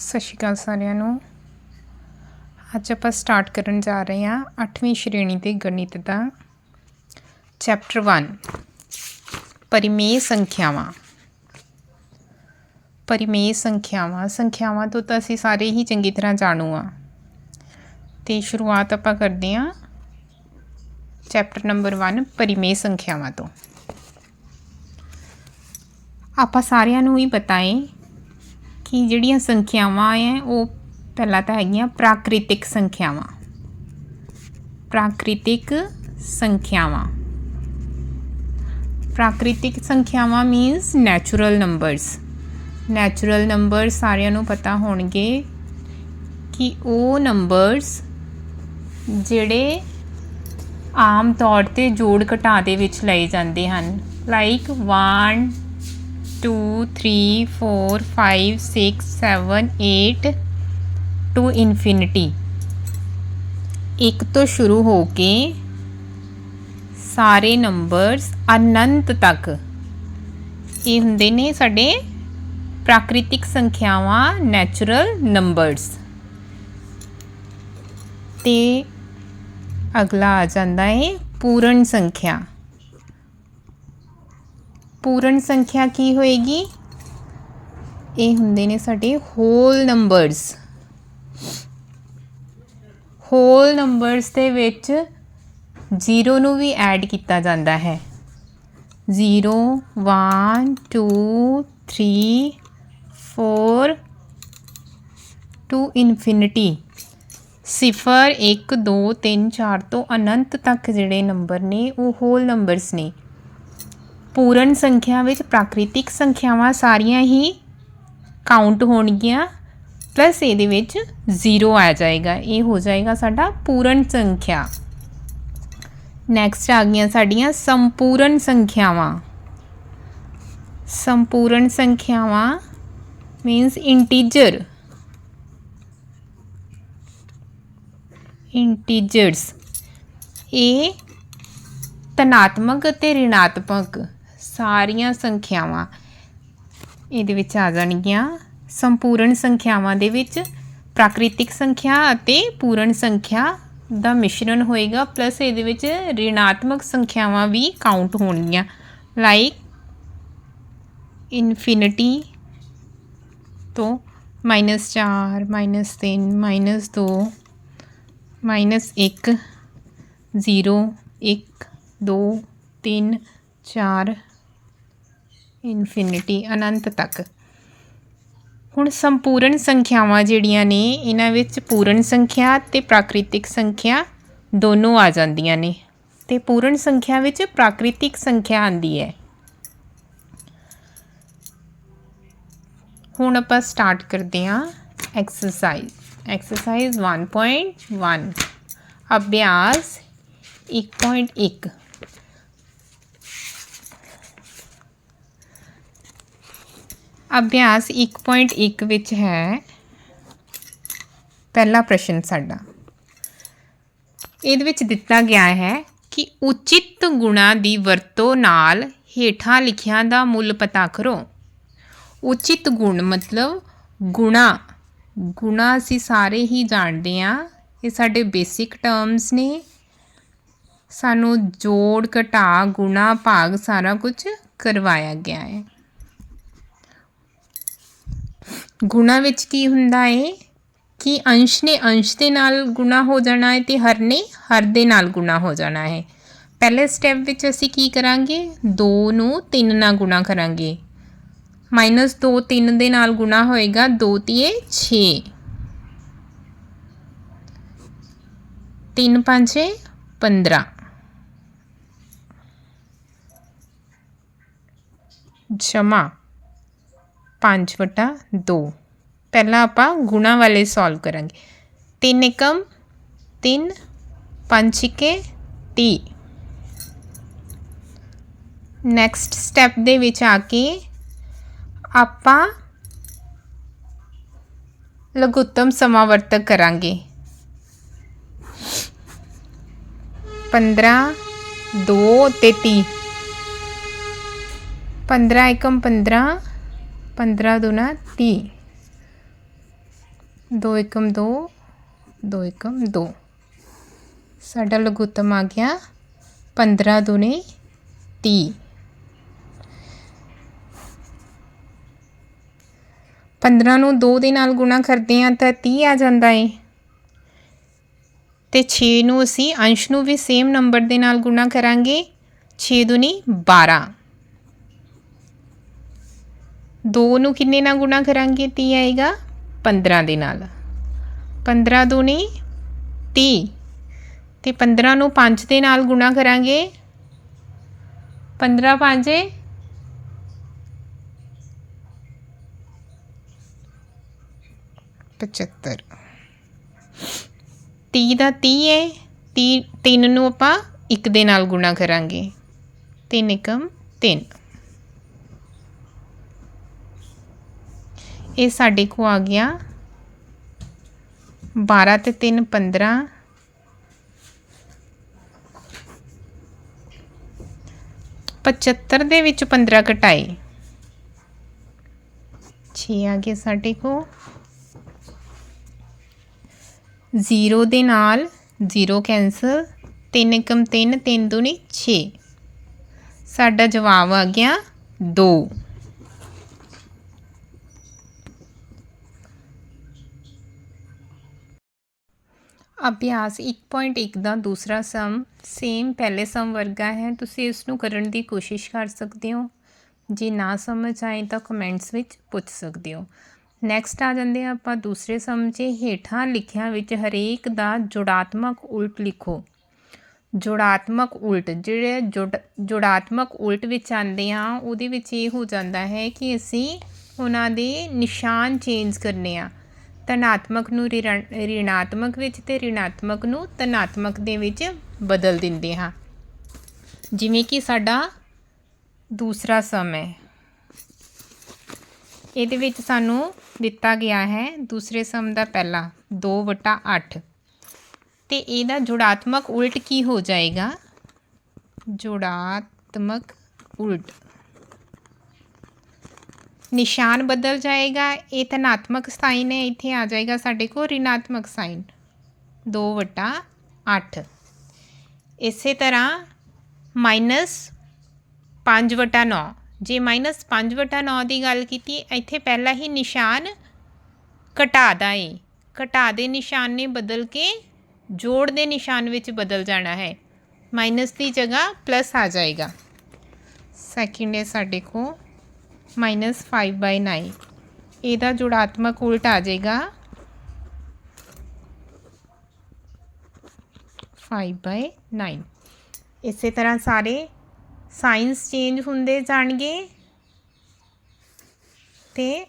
ਸਤਿ ਸ਼੍ਰੀ ਅਕਾਲ ਸਾਰਿਆਂ ਨੂੰ। ਅੱਜ ਆਪਾਂ ਸਟਾਰਟ ਕਰਨ ਜਾ ਰਹੇ ਹਾਂ 8ਵੀਂ ਸ਼੍ਰੇਣੀ ਦੇ ਗਣਿਤ ਦਾ। ਚੈਪਟਰ 1 ਪਰਿਮੇਯ ਸੰਖਿਆਵਾਂ। ਪਰਿਮੇਯ ਸੰਖਿਆਵਾਂ ਸੰਖਿਆਵਾਂ ਤੋਂ ਤਾਂ ਅਸੀਂ ਸਾਰੇ ਹੀ ਚੰਗੀ ਤਰ੍ਹਾਂ ਜਾਣੂ ਆ ਤੇ ਸ਼ੁਰੂਆਤ ਆਪਾਂ ਕਰਦੇ ਹਾਂ ਚੈਪਟਰ ਨੰਬਰ 1 ਪਰਿਮੇਯ ਸੰਖਿਆਵਾਂ ਤੋਂ। ਆਪਾਂ ਸਾਰਿਆਂ ਨੂੰ ਹੀ ਪਤਾ ਹੈ ਕਿ ਜਿਹੜੀਆਂ ਸੰਖਿਆਵਾਂ ਹੈ ਉਹ ਪਹਿਲਾਂ ਤਾਂ ਹੈਗੀਆਂ ਪ੍ਰਾਕ੍ਰਿਤਿਕ ਸੰਖਿਆਵਾਂ। ਪ੍ਰਾਕ੍ਰਿਤਿਕ ਸੰਖਿਆਵਾਂ। ਪ੍ਰਾਕ੍ਰਿਤਿਕ ਸੰਖਿਆਵਾਂ means natural numbers natural number ਸਾਰਿਆਂ ਨੂੰ ਪਤਾ ਹੋਣਗੇ ਕਿ ਉਹ ਨੰਬਰਸ ਜਿਹੜੇ ਆਮ ਤੌਰ ਤੇ ਜੋੜ ਘਟਾ ਦੇ ਵਿੱਚ ਲਏ ਜਾਂਦੇ ਹਨ। ਲਾਈਕ 1 2 3 4 5 6 7 8 ਟੂ ਇਨਫਿਨਿਟੀ ਇੱਕ ਤੋਂ ਸ਼ੁਰੂ ਹੋ ਕੇ ਸਾਰੇ ਨੰਬਰਸ ਅਨੰਤ ਤੱਕ ਇਹ ਹੁੰਦੇ ਨੇ ਸਾਡੇ ਪ੍ਰਾਕ੍ਰਿਤਿਕ ਸੰਖਿਆਵਾਂ ਨੈਚੁਰਲ ਨੰਬਰਸ ਤੇ ਅਗਲਾ ਆ ਜਾਂਦਾ ਹੈ ਪੂਰਨ ਸੰਖਿਆ ਪੂਰਨ ਸੰਖਿਆ ਕੀ ਹੋਏਗੀ? ਇਹ ਹੁੰਦੇ ਨੇ ਸਾਡੇ ਹੋਲ ਨੰਬਰਸ ਹੋਲ ਨੰਬਰਸ ਦੇ ਵਿੱਚ 0 ਨੂੰ ਵੀ ਐਡ ਕੀਤਾ ਜਾਂਦਾ ਹੈ। 0 1 2 3 4 ਟੂ ਇਨਫਿਨਿਟੀ ਸਿਫਰ 1 2 3 4 ਤੋਂ ਅਨੰਤ ਤੱਕ ਜਿਹੜੇ ਨੰਬਰ ਨੇ ਉਹ ਹੋਲ ਨੰਬਰਸ ਨੇ। ਪੂਰਨ ਸੰਖਿਆ ਵਿੱਚ ਪ੍ਰਾਕ੍ਰਿਤਿਕ ਸੰਖਿਆਵਾਂ ਸਾਰੀਆਂ ਹੀ ਕਾਊਂਟ ਹੋਣਗੀਆਂ ਪਲੱਸ ਇਹਦੇ ਵਿੱਚ 0 ਆ ਜਾਏਗਾ। ਇਹ ਹੋ ਜਾਏਗਾ ਸਾਡਾ ਪੂਰਨ ਸੰਖਿਆ। ਨੈਕਸਟ ਆ ਗਈਆਂ ਸਾਡੀਆਂ ਸੰਪੂਰਨ ਸੰਖਿਆਵਾਂ। ਸੰਪੂਰਨ ਸੰਖਿਆਵਾਂ ਮੀਨਸ ਇੰਟੀਜਰ ਇੰਟੀਜਰਸ ਇਹ ਧਨਾਤਮਕ ਅਤੇ ઋਣਾਤਮਕ ਸਾਰੀਆਂ ਸੰਖਿਆਵਾਂ ਇਹਦੇ ਵਿੱਚ ਆ ਜਾਣਗੀਆਂ। ਸੰਪੂਰਨ ਸੰਖਿਆਵਾਂ ਦੇ ਵਿੱਚ ਪ੍ਰਾਕ੍ਰਿਤਿਕ ਸੰਖਿਆ ਅਤੇ ਪੂਰਨ ਸੰਖਿਆ ਦਾ ਮਿਸ਼ਰਣ ਹੋਏਗਾ ਪਲੱਸ ਇਹਦੇ ਵਿੱਚ ઋਣਾਤਮਕ ਸੰਖਿਆਵਾਂ ਵੀ ਕਾਊਂਟ ਹੋਣਗੀਆਂ। ਲਾਈਕ ਇਨਫਿਨਿਟੀ ਤੋਂ -4 -3 -2 -1 0 1 2 3 4 ਇਨਫਿਨਿਟੀ, ਅਨੰਤ ਤੱਕ। ਹੁਣ ਸੰਪੂਰਨ ਸੰਖਿਆਵਾਂ ਜਿਹੜੀਆਂ ਨੇ, ਇਹਨਾਂ ਵਿੱਚ ਪੂਰਨ ਸੰਖਿਆ ਤੇ ਪ੍ਰਾਕ੍ਰਿਤਿਕ ਸੰਖਿਆ ਦੋਨੋਂ ਆ ਜਾਂਦੀਆਂ ਨੇ। ਤੇ ਪੂਰਨ ਸੰਖਿਆ ਵਿੱਚ ਪ੍ਰਾਕ੍ਰਿਤਿਕ ਸੰਖਿਆ ਆਂਦੀ ਹੈ। ਹੁਣ ਆਪਾਂ ਸਟਾਰਟ ਕਰਦੇ ਹਾਂ ਐਕਸਰਸਾਈਜ਼ ਐਕਸਰਸਾਈਜ਼ 1.1 ਅਭਿਆਸ 1.1 ਅਭਿਆਸ 1.1 ਵਿੱਚ ਹੈ। ਪਹਿਲਾ ਪ੍ਰਸ਼ਨ ਸਾਡਾ। ਇਹਦੇ ਵਿੱਚ ਦਿੱਤਾ ਗਿਆ ਹੈ ਕਿ ਉਚਿਤ ਗੁਣਾ ਦੀ ਵਰਤੋਂ ਨਾਲ ਹੇਠਾਂ ਲਿਖਿਆਂ ਦਾ ਮੁੱਲ ਪਤਾ ਕਰੋ। ਉਚਿਤ ਗੁਣ ਮਤਲਬ ਗੁਣਾ। ਗੁਣਾ ਅਸੀਂ ਸਾਰੇ ਹੀ ਜਾਣਦੇ ਆ ਇਹ ਸਾਡੇ ਬੇਸਿਕ ਟਰਮਸ ਨੇ। ਸਾਨੂੰ ਜੋੜ, ਘਟਾ, ਗੁਣਾ, ਭਾਗ ਸਾਰਾ ਕੁਝ ਕਰਵਾਇਆ ਗਿਆ ਹੈ। ਗੁਣਾ ਵਿੱਚ ਕੀ ਹੁੰਦਾ ਹੈ ਕਿ ਅੰਸ਼ ਨੇ ਅੰਸ਼ ਦੇ ਨਾਲ ਗੁਣਾ ਹੋ ਜਾਣਾ ਹੈ ਤੇ ਹਰ ਨੇ ਹਰ ਦੇ ਨਾਲ ਗੁਣਾ ਹੋ ਜਾਣਾ ਹੈ ਪਹਿਲੇ ਸਟੈਪ ਵਿੱਚ ਅਸੀਂ ਕੀ ਕਰਾਂਗੇ? 2 ਨੂੰ 3 ਨਾਲ ਗੁਣਾ ਕਰਾਂਗੇ। -2 3 ਦੇ ਨਾਲ ਗੁਣਾ ਹੋਏਗਾ 2 ਤੀਏ 6 3 5 15 ਜਮਾ। 5 ਵਟਾ 2 ਪਹਿਲਾਂ ਆਪਾਂ ਗੁਣਾ ਵਾਲੇ ਸੋਲਵ ਕਰਾਂਗੇ 3 ਏਕਮ 3 5 ਛਿਕੇ 30 ਨੈਕਸਟ ਸਟੈਪ ਦੇ ਵਿੱਚ ਆ ਕੇ ਆਪਾਂ ਲਘੁੱਤਮ ਸਮਾਵਰਤਕ ਕਰਾਂਗੇ 15 2 ਤੇ 30 15 ਏਕਮ 15 15 ਦੁਨਾ 30 ਦੋ ਏਕਮ ਦੋ ਦੋ ਏਕਮ ਦੋ। ਸਾਡਾ ਲਘੁੱਤਮ ਆ ਗਿਆ 15 ਦੁਨੇ 30 15 ਨੂੰ 2 ਦੇ ਨਾਲ ਗੁਣਾ ਕਰਦੇ ਹਾਂ ਤਾਂ 30 ਆ ਜਾਂਦਾ ਏ। ਤੇ 6 ਨੂੰ ਅਸੀਂ ਅੰਸ਼ ਨੂੰ ਵੀ ਸੇਮ ਨੰਬਰ ਦੇ ਨਾਲ ਗੁਣਾ ਕਰਾਂਗੇ। 6 ਦੁਨੀ 12 2 ਨੂੰ ਕਿੰਨੇ ਨਾਲ ਗੁਣਾ ਕਰਾਂਗੇ 30 ਆਏਗਾ? 15 ਦੇ ਨਾਲ। 15 ਦੁਨੀ 30 ਤੇ 15 ਨੂੰ 5 ਦੇ ਨਾਲ ਗੁਣਾ ਕਰਾਂਗੇ? 15 ਪੰਜੇ 75 30 ਦਾ 30 ਹੈ 30 3 ਨੂੰ ਆਪਾਂ 1 ਦੇ ਨਾਲ ਗੁਣਾ ਕਰਾਂਗੇ। 3 ਏਕਮ 3 ਇਹ ਸਾਡੇ ਕੋ ਆ ਗਿਆ। 12 ਤੇ 3 15 75 ਦੇ ਵਿੱਚ 15 ਘਟਾਏ। 6 ਆ ਗਿਆ ਸਾਡੇ ਕੋ 0 ਦੇ ਨਾਲ 0 ਕੈਂਸਲ 3 ਏਕਮ 3 3 ਦੂਣੀ 6 ਸਾਡਾ ਜਵਾਬ ਆ ਗਿਆ 2 ਅਭਿਆਸ 1.1 ਦਾ ਦੂਸਰਾ ਸਮ ਸੇਮ ਪਹਿਲੇ ਸਮ ਵਰਗਾ ਹੈ। ਤੁਸੀਂ ਇਸ ਨੂੰ ਕਰਨ ਦੀ ਕੋਸ਼ਿਸ਼ ਕਰ ਸਕਦੇ ਹੋ। ਜੇ ਨਾ ਸਮਝ ਆਏ ਤਾਂ ਕਮੈਂਟਸ ਵਿੱਚ ਪੁੱਛ ਸਕਦੇ ਹੋ। ਨੈਕਸਟ ਆ ਜਾਂਦੇ ਆ ਆਪਾਂ ਦੂਸਰੇ ਸਮ 'ਚ। ਹੇਠਾਂ ਲਿਖਿਆਂ ਵਿੱਚ ਹਰੇਕ ਦਾ ਜੋੜਾਤਮਕ ਉਲਟ ਲਿਖੋ। ਜੋੜਾਤਮਕ ਉਲਟ, ਜਿਹੜੇ ਜੋੜ ਜੋੜਾਤਮਕ ਉਲਟ ਵਿੱਚ ਆਉਂਦੇ ਆ, ਉਹਦੇ ਵਿੱਚ ਇਹ ਹੋ ਜਾਂਦਾ ਹੈ ਕਿ ਅਸੀਂ ਉਹਨਾਂ ਦੇ ਨਿਸ਼ਾਨ ਚੇਂਜ ਕਰਨੇ ਆ। ਧਨਾਤਮਕ ਨੂੰ ਰਿਣ- ਰਿਣਾਤਮਕ ਵਿੱਚ ਤੇ ਰਿਣਾਤਮਕ ਨੂੰ ਧਨਾਤਮਕ ਦੇ ਵਿੱਚ ਬਦਲ ਦਿੰਦੇ ਹਾਂ। ਜਿਵੇਂ ਕਿ ਸਾਡਾ ਦੂਸਰਾ ਸਮ ਹੈ। ਇਹਦੇ ਵਿੱਚ ਸਾਨੂੰ ਦਿੱਤਾ ਗਿਆ ਹੈ ਦੂਸਰੇ ਸਮ ਦਾ ਪਹਿਲਾ 2 ਵਟਾ 8 ਤੇ ਇਹਦਾ ਜੋੜਾਤਮਕ ਉਲਟ ਕੀ ਹੋ ਜਾਏਗਾ? ਜੋੜਾਤਮਕ ਉਲਟ। ਨਿਸ਼ਾਨ ਬਦਲ ਜਾਏਗਾ, ਇਹ ਧਨਾਤਮਕ ਸਾਈਨ ਹੈ, ਇੱਥੇ ਆ ਜਾਏਗਾ ਸਾਡੇ ਕੋਲ ಋಣਾਤਮਕ ਸਾਈਨ 2 ਵਟਾ 8 ਇਸੇ ਤਰ੍ਹਾਂ ਮਾਈਨਸ 5 ਵਟਾ 9 ਜੇ ਮਾਈਨਸ 5 ਵਟਾ 9 ਦੀ ਗੱਲ ਕੀਤੀ, ਇੱਥੇ ਪਹਿਲਾਂ ਹੀ ਨਿਸ਼ਾਨ ਘਟਾ ਦਾ ਏ। ਘਟਾ ਦੇ ਨਿਸ਼ਾਨ ਨੇ ਬਦਲ ਕੇ ਜੋੜ ਦੇ ਨਿਸ਼ਾਨ ਵਿੱਚ ਬਦਲ ਜਾਣਾ ਹੈ। ਮਾਈਨਸ ਦੀ ਜਗ੍ਹਾ ਪਲੱਸ ਆ ਜਾਏਗਾ। ਸੈਕਿੰਡ ਹੈ ਸਾਡੇ ਕੋਲ -5/9 ਇਹਦਾ ਜੋੜਾਤਮਕ ਉਲਟ ਆ ਜਾਏਗਾ 5/9 ਇਸੇ ਤਰ੍ਹਾਂ ਸਾਰੇ ਸਾਇੰਸ ਚੇਂਜ ਹੁੰਦੇ ਜਾਣਗੇ ਤੇ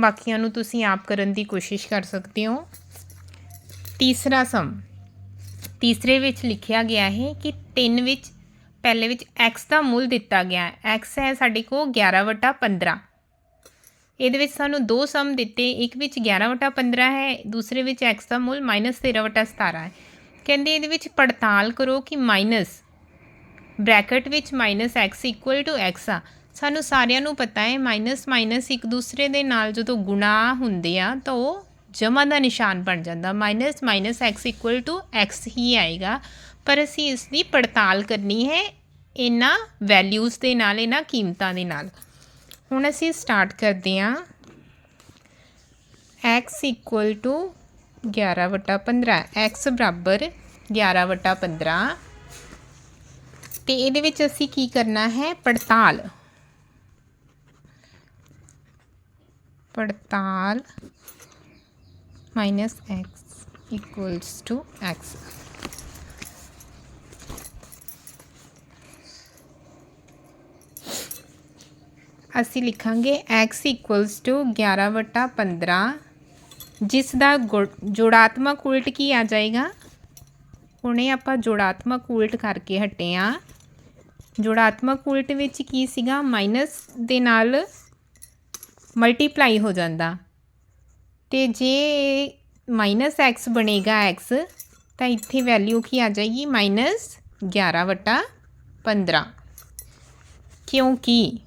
ਬਾਕੀਆਂ ਨੂੰ ਤੁਸੀਂ ਆਪ ਕਰਨ ਦੀ ਕੋਸ਼ਿਸ਼ ਕਰ ਸਕਦੇ ਹੋ। ਤੀਸਰਾ ਸਮ ਤੀਸਰੇ ਵਿੱਚ ਲਿਖਿਆ ਗਿਆ ਹੈ ਕਿ 3 ਵਿੱਚ ਪਹਿਲੇ ਵਿੱਚ x ਦਾ ਮੁੱਲ ਦਿੱਤਾ ਗਿਆ। ਹੈ x ਹੈ ਸਾਡੇ ਕੋਲ 11 ਵਟਾ 15 ਇਹਦੇ ਵਿੱਚ ਸਾਨੂੰ ਦੋ ਸਮ ਦਿੱਤੇ, ਇੱਕ ਵਿੱਚ 11 ਵਟਾ 15 ਹੈ, ਦੂਸਰੇ ਵਿੱਚ x ਦਾ ਮੁੱਲ -13 ਵਟਾ 17 ਹੈ। ਕਹਿੰਦੇ ਇਹਦੇ ਵਿੱਚ ਪੜਤਾਲ ਕਰੋ ਕਿ ਮਾਈਨਸ ਬ੍ਰੈਕਟ ਵਿੱਚ -x ਇਕੁਅਲ ਟੂ x ਆ। ਸਾਨੂੰ ਸਾਰਿਆਂ ਨੂੰ ਪਤਾ ਹੈ ਮਾਈਨਸ ਮਾਈਨਸ ਇੱਕ ਦੂਸਰੇ ਦੇ ਨਾਲ ਜਦੋਂ ਗੁਣਾ ਹੁੰਦੇ ਆ, ਤਾਂ ਉਹ ਜਮਾ ਦਾ ਨਿਸ਼ਾਨ ਬਣ ਜਾਂਦਾ। Minus minus x equal to x ਹੀ ਆਏਗਾ। ਪਰ ਅਸੀਂ ਇਸ ਦੀ ਪੜਤਾਲ ਕਰਨੀ ਹੈ ਇਹਨਾਂ ਵੈਲਿਊਜ਼ ਦੇ ਨਾਲ, ਇਹਨਾਂ ਕੀਮਤਾਂ ਦੇ ਨਾਲ। ਹੁਣ ਅਸੀਂ ਸਟਾਰਟ ਕਰਦੇ ਹਾਂ। x ਇਕੁਅਲ ਟੂ 11 ਵਟਾ 15 x ਬਰਾਬਰ 11 ਵਟਾ 15 ਤੇ ਇਹਦੇ ਵਿੱਚ ਅਸੀਂ ਕੀ ਕਰਨਾ ਹੈ? ਪੜਤਾਲ। ਪੜਤਾਲ minus x equals to x ਅਸੀਂ ਲਿਖਾਂਗੇ x ਇਕੁਅਲਸ ਟੂ 11 ਵਟਾ 15 ਜਿਸ ਦਾ ਗੁੜ- ਜੋੜਾਤਮਕ ਉਲਟ ਕੀ ਆ ਜਾਏਗਾ? ਹੁਣੇ ਆਪਾਂ ਜੋੜਾਤਮਕ ਉਲਟ ਕਰਕੇ ਹਟੇ ਆ। ਜੋੜਾਤਮਕ ਉਲਟ ਵਿੱਚ ਕੀ ਸੀਗਾ? ਮਾਈਨਸ ਦੇ ਨਾਲ ਮਲਟੀਪਲਾਈ ਹੋ ਜਾਂਦਾ। ਤੇ ਜੇ ਮਾਈਨਸ x ਬਣੇਗਾ x, ਤਾਂ ਇੱਥੇ ਵੈਲਿਊ ਕੀ ਆ ਜਾਏਗੀ? ਮਾਈਨਸ 11 ਵਟਾ 15 ਕਿਉਂਕਿ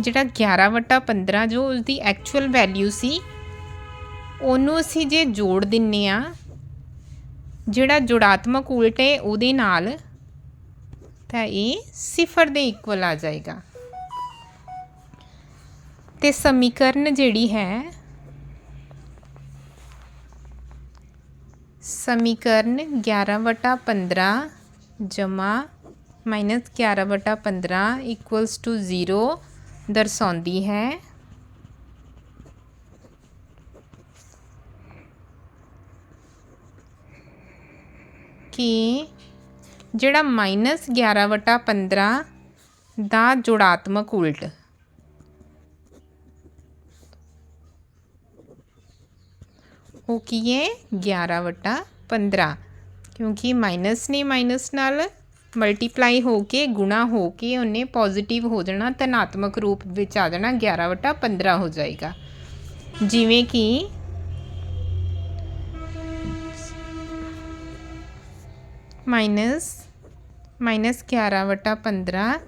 ਜਿਹੜਾ 11 ਵਟਾ 15 ਜੋ ਉਸਦੀ ਐਕਚੁਅਲ ਵੈਲਿਊ ਸੀ, ਉਹਨੂੰ ਅਸੀਂ ਜੇ ਜੋੜ ਦਿੰਨੇ ਆ, ਜਿਹੜਾ ਜੁੜਾਤਮਕ ਉਲਟ ਹੈ ਉਹਦੇ ਨਾਲ ਤਾਂ ਇਹ ਸਿਫਰ ਦੇ ਇਕੁਅਲ ਆ ਜਾਏਗਾ। ਤੇ ਸਮੀਕਰਨ ਜਿਹੜੀ ਹੈ, ਸਮੀਕਰਨ 11 ਵਟਾ 15 ਜਮਾ ਮਾਈਨਸ 11 ਵਟਾ 15 ਇਕੁਅਲਸ ਟੂ 0 ਦਰਸਾਉਂਦੀ ਹੈ। ਕਿ ਜਿਹੜਾ ਮਾਈਨਸ 11 ਵਟਾ 15 ਦਾ ਜੋੜਾਤਮਕ ਉਲਟ। ਉਹ ਕੀ ਹੈ? 11 ਵਟਾ 15 ਕਿਉਂਕਿ ਮਾਈਨਸ ਨੇ ਮਾਈਨਸ ਨਾਲ ਮਲਟੀਪਲਾਈ ਹੋ ਕੇ, ਗੁਣਾ ਹੋ ਕੇ ਉਹਨੇ ਪੋਜ਼ਿਟਿਵ ਹੋ ਜਾਣਾ, ਧਨਾਤਮਕ ਰੂਪ ਵਿੱਚ ਆ ਜਾਣਾ 11 ਵਟਾ 15 ਹੋ ਜਾਏਗਾ। ਜਿਵੇਂ ਕਿ ਮਾਈਨਸ ਮਾਈਨਸ 11 ਵਟਾ 15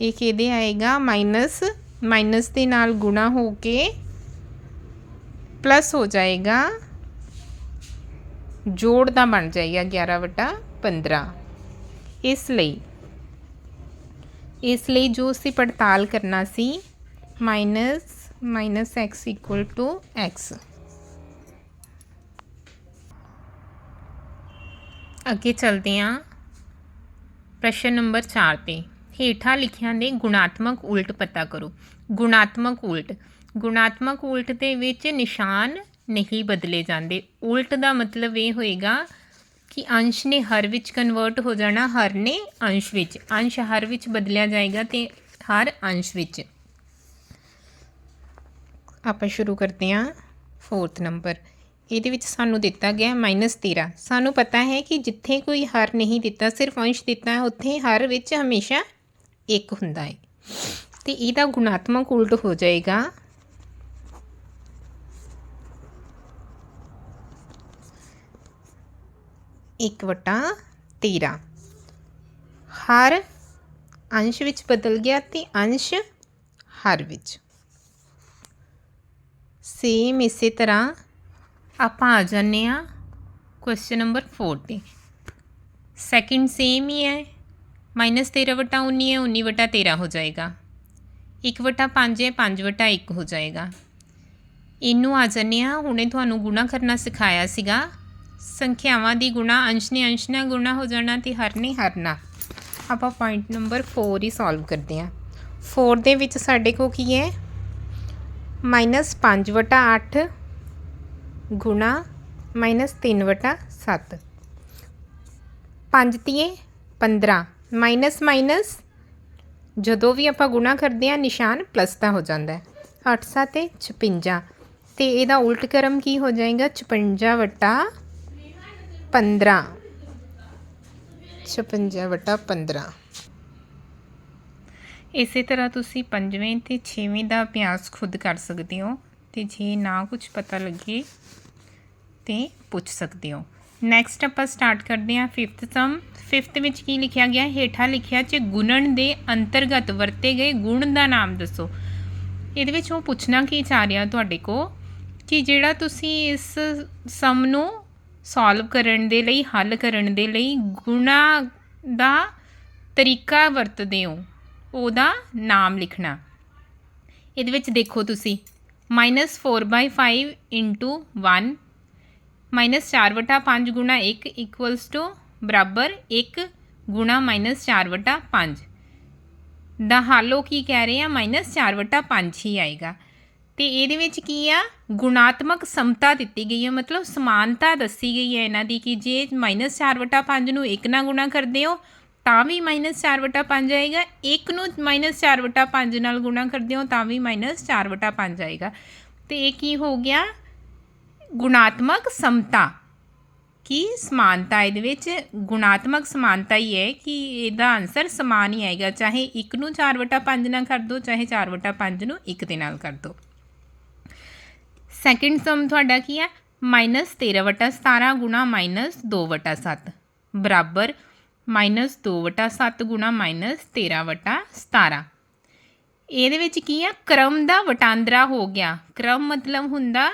ਇਹ ਕਿਹਦੇ ਆਏਗਾ? ਮਾਈਨਸ ਮਾਈਨਸ ਦੇ ਨਾਲ ਗੁਣਾ ਹੋ ਕੇ ਪਲੱਸ ਹੋ ਜਾਏਗਾ। ਜੋੜ ਦਾ ਬਣ ਜਾਏਗਾ 11 ਵਟਾ 15 ਇਸ ਲਈ। ਇਸ ਲਈ ਜੋ ਅਸੀਂ ਪੜਤਾਲ ਕਰਨਾ ਸੀ minus minus x equal to x ਅੱਗੇ ਚਲਦੇ ਹਾਂ ਪ੍ਰਸ਼ਨ ਨੰਬਰ 4 ਤੇ। ਹੇਠਾਂ ਲਿਖਿਆਂ ਦੇ ਗੁਣਾਤਮਕ ਉਲਟ ਪਤਾ ਕਰੋ। ਗੁਣਾਤਮਕ ਉਲਟ। ਗੁਣਾਤਮਕ ਉਲਟ ਦੇ ਵਿੱਚ ਨਿਸ਼ਾਨ ਨਹੀਂ ਬਦਲੇ ਜਾਂਦੇ। ਉਲਟ ਦਾ ਮਤਲਬ ਇਹ ਹੋਏਗਾ ਕਿ ਅੰਸ਼ ਨੇ ਹਰ ਵਿੱਚ ਕਨਵਰਟ ਹੋ ਜਾਣਾ, ਹਰ ਨੇ ਅੰਸ਼ ਵਿੱਚ। ਅੰਸ਼ ਹਰ ਵਿੱਚ ਬਦਲਿਆ ਜਾਏਗਾ ਤੇ ਹਰ ਅੰਸ਼ ਵਿੱਚ। ਆਪਾਂ ਸ਼ੁਰੂ ਕਰਦੇ ਹਾਂ 4th ਨੰਬਰ ਇਹਦੇ ਵਿੱਚ ਸਾਨੂੰ ਦਿੱਤਾ ਗਿਆ -13 ਸਾਨੂੰ ਪਤਾ ਹੈ ਕਿ ਜਿੱਥੇ ਕੋਈ ਹਰ ਨਹੀਂ ਦਿੱਤਾ, ਸਿਰਫ ਅੰਸ਼ ਦਿੱਤਾ ਹੈ ਉੱਥੇ ਹਰ ਵਿੱਚ ਹਮੇਸ਼ਾ 1 ਹੁੰਦਾ ਹੈ। ਤੇ ਇਹਦਾ ਗੁਣਾਤਮਕ ਉਲਟ ਹੋ ਜਾਏਗਾ। ਇੱਕ ਵਟਾ 13 ਹਰ ਅੰਸ਼ ਵਿੱਚ ਬਦਲ ਗਿਆ ਤੇ ਅੰਸ਼ ਹਰ ਵਿੱਚ। ਸੇਮ ਇਸੇ ਤਰ੍ਹਾਂ ਆਪਾਂ ਆ ਜਾਂਦੇ ਆ ਕੁਐਸਚਨ ਨੰਬਰ 4 ਤੇ। ਸੈਕਿੰਡ ਸੇਮ ਹੀ ਹੈ। ਮਾਈਨਸ 13 ਵਟਾ 19 ਹੈ 19 ਵਟਾ 13 ਹੋ ਜਾਏਗਾ। 1 ਵਟਾ 5 ਹੈ 5 ਵਟਾ 1 ਹੋ ਜਾਏਗਾ। ਇਹਨੂੰ ਆ ਜਾਂਦੇ ਆ ਹੁਣੇ ਤੁਹਾਨੂੰ ਗੁਣਾ ਕਰਨਾ ਸਿਖਾਇਆ ਸੀਗਾ। ਸੰਖਿਆਵਾਂ ਦੀ ਗੁਣਾ, ਅੰਸ਼ ਨੇ ਅੰਸ਼ ਨਾਲ ਗੁਣਾ ਹੋ ਜਾਣਾ ਤੇ ਹਰ ਨੇ ਹਰ ਨਾਲ। ਆਪਾਂ ਪੁਆਇੰਟ ਨੰਬਰ 4 ਹੀ ਸੋਲਵ ਕਰਦੇ ਹਾਂ। 4 ਦੇ ਵਿੱਚ ਸਾਡੇ ਕੋ ਕੀ ਹੈ? ਮਾਈਨਸ 5 ਵਟਾ 8 ਗੁਣਾ ਮਾਈਨਸ 3 ਵਟਾ 7 5 ਤੀਏ 15 ਮਾਈਨਸ ਮਾਈਨਸ ਜਦੋਂ ਵੀ ਆਪਾਂ ਗੁਣਾ ਕਰਦੇ ਹਾਂ, ਨਿਸ਼ਾਨ ਪਲੱਸ ਦਾ ਹੋ ਜਾਂਦਾ ਹੈ। 8 7 56 ਤੇ ਇਹਦਾ ਉਲਟ ਕਰਮ ਕੀ ਹੋ ਜਾਏਗਾ? 56 ਵਟਾ 15 56 ਵਟਾ 15 ਇਸੇ ਤਰ੍ਹਾਂ ਤੁਸੀਂ ਪੰਜਵੇਂ ਤੇ ਛੇਵੇਂ ਦਾ ਅਭਿਆਸ ਖੁਦ ਕਰ ਸਕਦੇ ਹੋ ਤੇ ਜੇ ਨਾ ਕੁਝ ਪਤਾ ਲੱਗੇ ਤੇ ਪੁੱਛ ਸਕਦੇ ਹੋ। ਨੈਕਸਟ ਆਪਾਂ ਸਟਾਰਟ ਕਰਦੇ ਹਾਂ 5th ਸਮ 5th ਵਿੱਚ ਕੀ ਲਿਖਿਆ ਗਿਆ? ਹੇਠਾਂ ਲਿਖਿਆ ਚ ਗੁਣਨ ਦੇ ਅੰਤਰਗਤ ਵਰਤੇ ਗਏ ਗੁਣ ਦਾ ਨਾਮ ਦੱਸੋ। ਇਹਦੇ ਵਿੱਚ ਉਹ ਪੁੱਛਣਾ ਕੀ ਚਾਹ ਰਿਹਾ ਤੁਹਾਡੇ ਕੋ ਕਿ ਜਿਹੜਾ ਤੁਸੀਂ ਇਸ ਸਮ ਨੂੰ ਸੋਲਵ ਕਰਨ ਦੇ ਲਈ, ਹੱਲ ਕਰਨ ਦੇ ਲਈ ਗੁਣਾ ਦਾ ਤਰੀਕਾ ਵਰਤਦੇ ਹੋ। ਉਹਦਾ ਨਾਮ ਲਿਖਣਾ। ਇਹਦੇ ਵਿੱਚ ਦੇਖੋ ਤੁਸੀਂ। -4/5 1 ਮਾਈਨਸ 4 ਵਟਾ 5 ਗੁਣਾ 1 ਇਕੁਅਲਸ ਟੂ ਬਰਾਬਰ 1 ਗੁਣਾ ਮਾਈਨਸ 4 ਵਟਾ 5 ਦਾ ਹਾਲੋ ਕੀ ਕਹਿ ਰਹੇ ਆ? ਮਾਈਨਸ 4 ਵਟਾ 5 ਹੀ ਆਏਗਾ। ਤੇ ਇਹਦੇ ਵਿੱਚ ਕੀ ਆ? ਗੁਣਾਤਮਕ ਸਮਤਾ ਦਿੱਤੀ ਗਈ ਹੈ, ਮਤਲਬ ਸਮਾਨਤਾ ਦੱਸੀ ਗਈ ਹੈ ਇਹਨਾਂ ਦੀ ਕਿ ਜੇ ਮਾਈਨਸ 4 ਵਟਾ 5 ਨੂੰ 1 ਨਾਲ ਗੁਣਾ ਕਰਦੇ ਹੋ, ਤਾਂ ਵੀ ਮਾਈਨਸ 4 ਵਟਾ 5 ਆਏਗਾ। 1 ਨੂੰ ਮਾਈਨਸ 4 ਵਟਾ 5 ਨਾਲ ਗੁਣਾ ਕਰਦੇ ਹੋ, ਤਾਂ ਵੀ ਮਾਈਨਸ 4 ਵਟਾ 5 ਆਏਗਾ। ਤੇ ਇਹ ਕੀ ਹੋ ਗਿਆ? ਗੁਣਾਤਮਕ ਸਮਤਾ। ਕੀ ਸਮਾਨਤਾ ਇਹਦੇ ਵਿੱਚ? ਗੁਣਾਤਮਕ ਸਮਾਨਤਾ ਹੀ ਹੈ ਕਿ ਇਹਦਾ ਆਨਸਰ ਸਮਾਨ ਹੀ ਆਏਗਾ। ਚਾਹੇ 1 ਨੂੰ 4 ਵਟਾ 5 ਨਾਲ ਕਰ ਦੋ, ਚਾਹੇ 4 ਵਟਾ 5 ਨੂੰ 1 ਦੇ ਨਾਲ ਕਰ ਦੋ। ਸੈਕਿੰਡ ਸਮ ਤੁਹਾਡਾ ਕੀ ਹੈ? -13 ਵਟਾ 17 ਗੁਣਾ -2 ਵਟਾ 7 ਬਰਾਬਰ -2 ਵਟਾ 7 ਗੁਣਾ -13 ਵਟਾ 17 ਇਹਦੇ ਵਿੱਚ ਕੀ ਆ ਕ੍ਰਮ ਦਾ ਵਟਾਂਦਰਾ ਹੋ ਗਿਆ। ਕ੍ਰਮ ਮਤਲਬ ਹੁੰਦਾ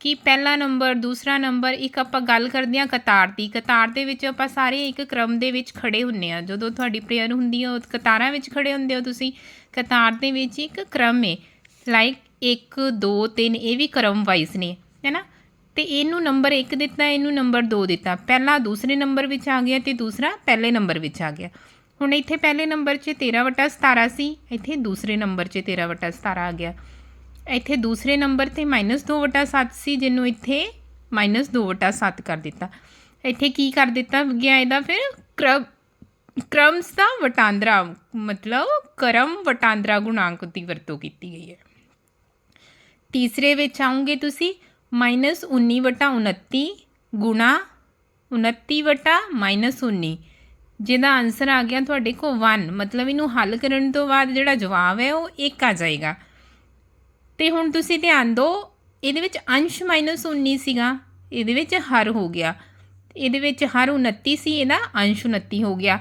ਕਿ ਪਹਿਲਾ ਨੰਬਰ, ਦੂਸਰਾ ਨੰਬਰ, ਇੱਕ ਆਪਾਂ ਗੱਲ ਕਰਦੇ ਹਾਂ ਕਤਾਰ ਦੀ। ਕਤਾਰ ਦੇ ਵਿੱਚ ਆਪਾਂ ਸਾਰੇ ਇੱਕ ਕ੍ਰਮ ਦੇ ਵਿੱਚ ਖੜੇ ਹੁੰਨੇ ਆ ਜਦੋਂ ਤੁਹਾਡੀ ਪ੍ਰੇਅਰ ਹੁੰਦੀ ਹੈ, ਉਹ ਕਤਾਰਾਂ ਵਿੱਚ ਖੜੇ ਹੁੰਦੇ ਹੋ ਤੁਸੀਂ। ਕਤਾਰ ਦੇ ਵਿੱਚ ਇੱਕ ਕ੍ਰਮ ਹੈ ਲਾਈਕ 1 2 3 ਇਹ ਵੀ ਕ੍ਰਮ ਵਾਈਜ਼ ਨੇ, ਹੈਨਾ? ਤੇ ਇਹਨੂੰ ਨੰਬਰ 1 ਦਿੱਤਾ, ਇਹਨੂੰ ਨੰਬਰ 2 ਦਿੱਤਾ। ਪਹਿਲਾ ਦੂਸਰੇ ਨੰਬਰ ਵਿੱਚ ਆ ਗਿਆ ਤੇ ਦੂਸਰਾ ਪਹਿਲੇ ਨੰਬਰ ਵਿੱਚ ਆ ਗਿਆ। ਹੁਣ ਇੱਥੇ ਪਹਿਲੇ ਨੰਬਰ 'ਚ 13 ਵਟਾ 17 ਸੀ, ਇੱਥੇ ਦੂਸਰੇ ਨੰਬਰ 'ਚ 13 ਵਟਾ 17 ਆ ਗਿਆ। ਇੱਥੇ ਦੂਸਰੇ ਨੰਬਰ ਤੇ -2 ਵਟਾ 7 ਸੀ, ਜਿਹਨੂੰ ਇੱਥੇ -2 ਵਟਾ 7 ਕਰ ਦਿੱਤਾ। ਇੱਥੇ ਕੀ ਕਰ ਦਿੱਤਾ ਗਿਆ ਇਹਦਾ ਫਿਰ? ਕ੍ਰਮ, ਕ੍ਰਮਸ ਦਾ ਵਟਾਂਦਰਾ, ਮਤਲਬ ਕਰਮ ਵਟਾਂਦਰਾ ਗੁਣਾਂਕ ਦੀ ਵਰਤੋਂ ਕੀਤੀ ਗਈ ਹੈ। ਤੀਸਰੇ ਵਿੱਚ ਆਉਂਗੇ ਤੁਸੀਂ -19 ਵਟਾ 29 ਗੁਣਾ 29 ਵਟਾ -19 ਜਿਹਦਾ ਆਨਸਰ ਆ ਗਿਆ ਤੁਹਾਡੇ ਕੋਲ 1 ਮਤਲਬ ਇਹਨੂੰ ਹੱਲ ਕਰਨ ਤੋਂ ਬਾਅਦ ਜਿਹੜਾ ਜਵਾਬ ਹੈ ਉਹ 1 ਆ ਜਾਏਗਾ। ਤੇ ਹੁਣ ਤੁਸੀਂ ਧਿਆਨ ਦਿਓ, ਇਹਦੇ ਵਿੱਚ ਅੰਸ਼ -19 ਸੀਗਾ, ਇਹਦੇ ਵਿੱਚ ਹਰ ਹੋ ਗਿਆ। ਇਹਦੇ ਵਿੱਚ ਹਰ 29 ਸੀ, ਇਹਦਾ ਅੰਸ਼ 29 ਹੋ ਗਿਆ।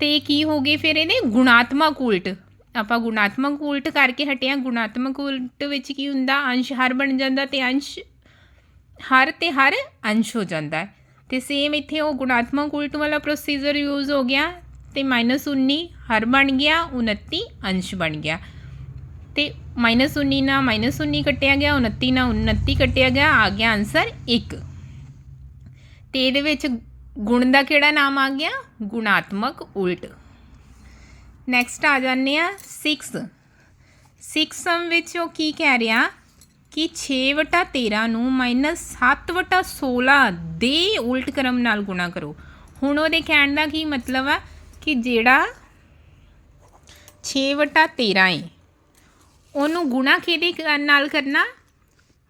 ਤੇ ਕੀ ਹੋ ਗਏ ਫਿਰ ਇਹਦੇ? ਗੁਣਾਤਮਕ ਉਲਟ। ਆਪਾਂ ਗੁਣਾਤਮਕ ਉਲਟ ਕਰਕੇ ਹਟਿਆ ਗੁਣਾਤਮਕ ਉਲਟ ਵਿੱਚ ਕੀ ਹੁੰਦਾ? ਅੰਸ਼ ਹਰ ਬਣ ਜਾਂਦਾ ਤੇ ਅੰਸ਼ ਹਰ ਤੇ ਹਰ ਅੰਸ਼ ਹੋ ਜਾਂਦਾ ਹੈ। ਤੇ ਸੇਮ ਇੱਥੇ ਉਹ ਗੁਣਾਤਮਕ ਉਲਟ ਵਾਲਾ ਪ੍ਰੋਸੀਜਰ ਯੂਜ਼ ਹੋ ਗਿਆ ਤੇ -19 ਹਰ ਬਣ ਗਿਆ 29 ਅੰਸ਼ ਬਣ ਗਿਆ। ਤੇ -19 ਨਾਲ -19 ਕੱਟਿਆ ਗਿਆ 29 ਨਾਲ 29 ਕੱਟਿਆ ਗਿਆ, ਆ ਗਿਆ ਆਨਸਰ 1 ਤੇ ਇਹਦੇ ਵਿੱਚ ਗੁਣ ਦਾ ਕਿਹੜਾ ਨਾਮ ਆ ਗਿਆ? ਗੁਣਾਤਮਕ ਉਲਟ। ਨੈਕਸਟ ਆ ਜਾਂਦੇ ਆ 6 6 ਸਮ ਵਿੱਚ ਉਹ ਕੀ ਕਹਿ ਰਿਹਾ? ਕਿ 6 ਵਟਾ 13 ਨੂੰ ਮਾਈਨਸ 7 ਵਟਾ 16 ਦੇ ਉਲਟ ਕਰਮ ਨਾਲ ਗੁਣਾ ਕਰੋ। ਹੁਣ ਉਹਦੇ ਕਹਿਣ ਦਾ ਕੀ ਮਤਲਬ ਆ? ਕਿ ਜਿਹੜਾ 6 ਵਟਾ 13 ਹੈ ਉਹਨੂੰ ਗੁਣਾ ਕਿਹਦੇ ਨਾਲ ਕਰਨਾ?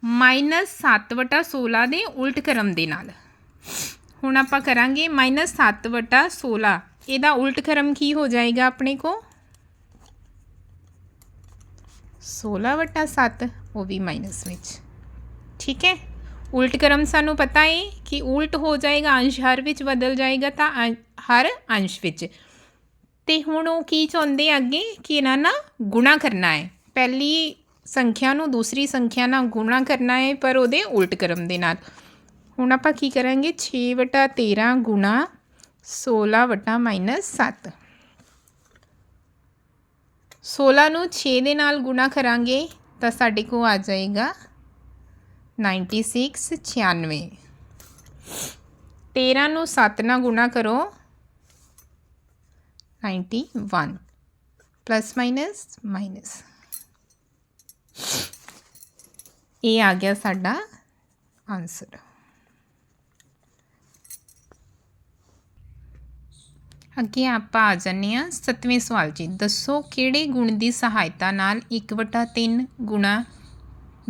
ਮਾਈਨਸ 7 ਵਟਾ 16 ਦੇ ਉਲਟ ਕਰਮ ਦੇ ਨਾਲ। ਹੁਣ ਆਪਾਂ ਕਰਾਂਗੇ ਮਾਈਨਸ 7 ਵਟਾ 16 ਇਹਦਾ ਉਲਟ ਕਰਮ ਕੀ ਹੋ ਜਾਏਗਾ ਆਪਣੇ ਕੋ? 16 ਵਟਾ 7 ਉਹ ਵੀ ਮਾਈਨਸ ਵਿੱਚ। ਠੀਕ ਹੈ? ਉਲਟ ਕਰਮ ਸਾਨੂੰ ਪਤਾ ਹੈ ਕਿ ਉਲਟ ਹੋ ਜਾਏਗਾ, ਅੰਸ਼ ਹਰ ਵਿੱਚ ਬਦਲ ਜਾਏਗਾ ਤਾਂ ਅੰ- ਹਰ ਅੰਸ਼ ਵਿੱਚ। ਤੇ ਹੁਣ ਉਹ ਕੀ ਚਾਹੁੰਦੇ ਆ ਅੱਗੇ? ਕਿ ਇਹਨਾਂ ਨਾਲ ਗੁਣਾ ਕਰਨਾ ਹੈ ਪਹਿਲੀ ਸੰਖਿਆ ਨੂੰ ਦੂਸਰੀ ਸੰਖਿਆ ਨਾਲ ਗੁਣਾ ਕਰਨਾ ਹੈ ਪਰ ਉਹਦੇ ਉਲਟ ਕਰਮ ਦੇ ਨਾਲ। ਹੁਣ ਆਪਾਂ ਕੀ ਕਰਾਂਗੇ? 6 ਵਟਾ 13 ਗੁਣਾ 16 ਵਟਾ ਮਾਈਨਸ 7 16 ਨੂੰ 6 ਦੇ ਨਾਲ ਗੁਣਾ ਕਰਾਂਗੇ ਤਾਂ ਸਾਡੇ ਕੋਲ ਆ ਜਾਏਗਾ 96 96 13 ਨੂੰ 7 ਨਾਲ ਗੁਣਾ ਕਰੋ 91 ਪਲੱਸ ਮਾਈਨਸ ਮਾਈਨਸ ਇਹ ਆ ਗਿਆ ਸਾਡਾ ਆਨਸਰ ਅੱਗੇ ਆਪਾਂ ਆ ਜੰਨੇ ਆ ਸੱਤਵੇਂ ਸਵਾਲ ਜੀ। ਦੱਸੋ ਕਿਹੜੇ ਗੁਣ ਦੀ ਸਹਾਇਤਾ ਨਾਲ 1/3 ਗੁਣਾ